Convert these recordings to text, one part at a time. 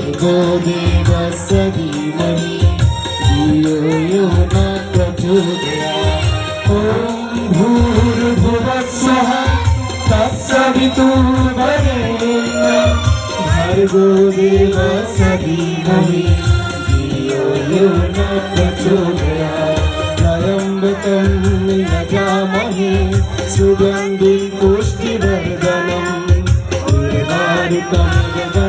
भर्गो देवस्य धीमहि धियो यो न प्रचोदयात् ॐ भूर्भुवः स्वः तत्सवितुर्वरेण्यं भर्गो देवस्य धीमहि धियो यो न प्रचोदयात् त्र्यम्बकं यजामहे सुगन्धिं पुष्टिवर्धनम् उर्वारुकं वन्दना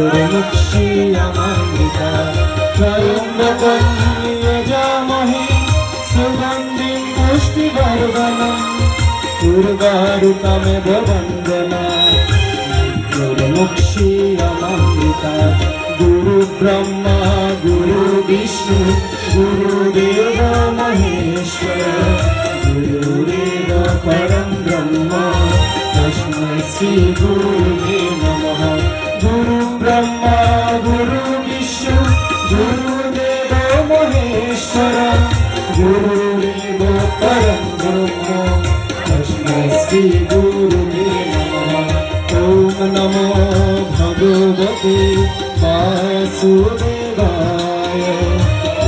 সূর্যমুখী আমার পিতা ত্রয়ম্বকম যজামহে সুগন্ধিম পুষ্টিবর্ধনম দুর্গারুকমেব বন্দনা সূর্যমুখী আমার পিতা, গুরু ব্রহ্মা, গুরু বিষ্ণু গুরুদেব মহেশ্বর গুরুদেব পরম ব্রহ্ম, তস্মৈ শ্রী গুরুদেব ब्रह्मा गुरु विष्णु गुरुदेव महेश्वर गुरुदेव परं ब्रह्म तस्मै श्री गुरुवे नमः ॐ नमो भगवते वासुदेवाय ॐ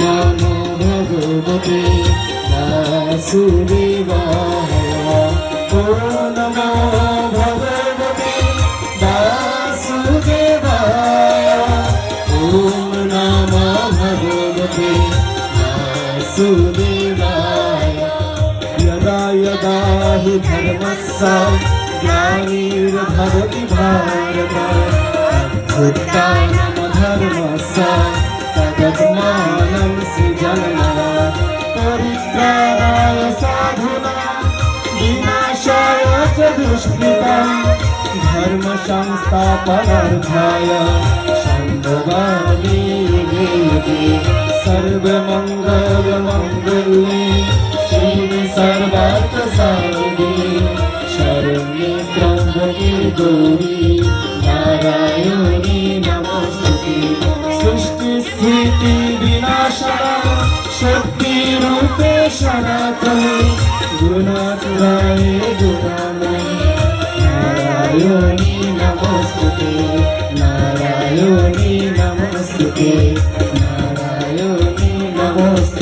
नमो भगवते वासुदेवाय वासुदेवाय यदा यदा हि धर्मस्य ग्लानिर्भवति भारत उत्थानमधर्मस्य तदत्मानं सृजनः परित्राणाय साधुना विनाशाय च दुष्कृतं धर्म संस्थापनार्थाय सम्भवामि युगे युगे सर्वमङ्गलमङ्गल्ये श्रीनि सर्वार्थसारगे शरण्ये त्र्यम्बके गौरी नारायणी नमोस्तुते सृष्टिस्थिति विनाशना शक्तिरूपे सनातने गुणासुराय गुणामयी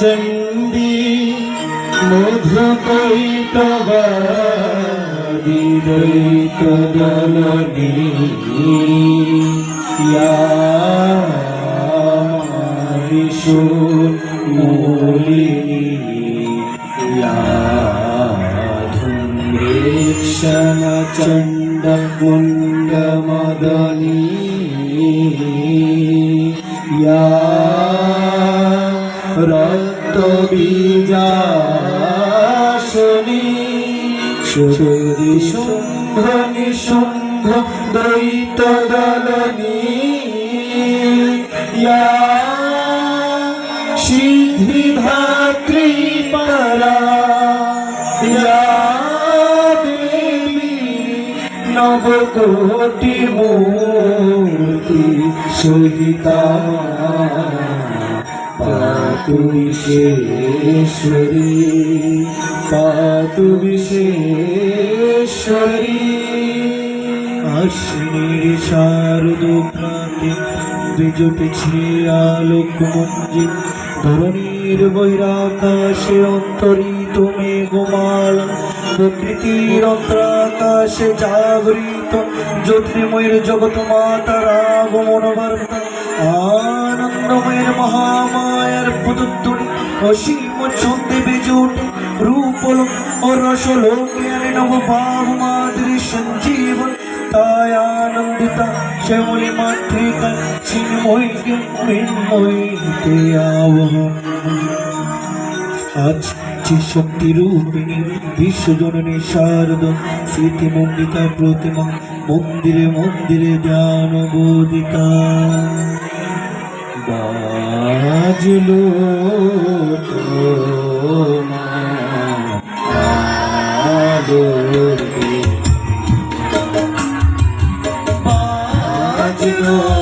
चण्डी मधुकैटवादिदैतदलनी या विशु मूलिनी या धूम्रेक्षणचण्डमुण्डमदनी या সুরি শুম্ভ নিশুম্ভ দ্বৈত দলনী সিদ্ধিধাত্রী পরা দেবী নবকোটি মূর্তি সহিতা পাতু বিশেশ্বরী পাতু বিশেশ্বরী আশ্বিনীর শারদ প্রাতে দ্বিজ পিছিয়ে আলোক মঞ্জিল, ধরণীর বৈরাকাশে অন্তরিত মেঘমাল, প্রকৃতির অন্তরাকাশে জাগরিত, জ্যোতির্ময়ের জগৎ মাতার আগমন বার্তা। আনন্দময়ের মহামায়ার পদধ্বনি অসীম ছন্দে বেজে ওঠে রূপল ও রসলোকে আনে নব ভাব মাধুরী সঞ্জীবন। তাই আনন্দিতা শ্যামলী মাতৃকা চিন্ময়কে মৃন্ময়ীতে আবহন আজ যে শক্তি রূপিণী বিশ্বজননী শারদ স্মৃতিমণ্ডিতা প্রতিমা মন্দিরে মন্দিরে ধ্যান বোধিকা। বাজলো তোমার বাজলো